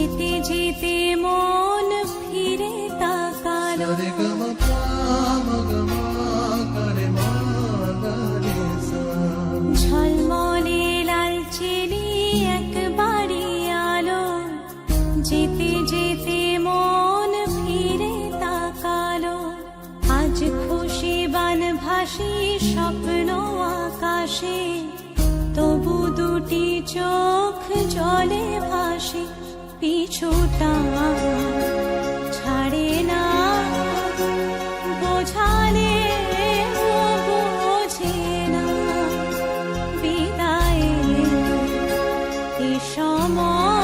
যেতে যেতে মন ফিরে তাকালো। ঝলমলে লালচেলি একবারই আলো। যেতে যেতে মন ফিরে তাকালো। আজ খুশি বান ভাসি স্বপ্ন আকাশে। তবু দুটি চোখ জলে ভাসে। পিছুটা ছাড়ে না। বোঝালে বোঝে না। বিদায় সময়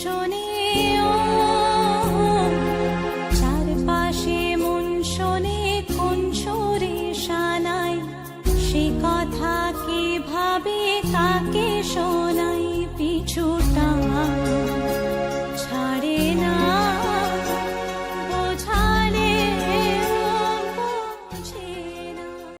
শোনে চারপাশে মন শোনে সে কথা কে ভাবে কাকে শোনে?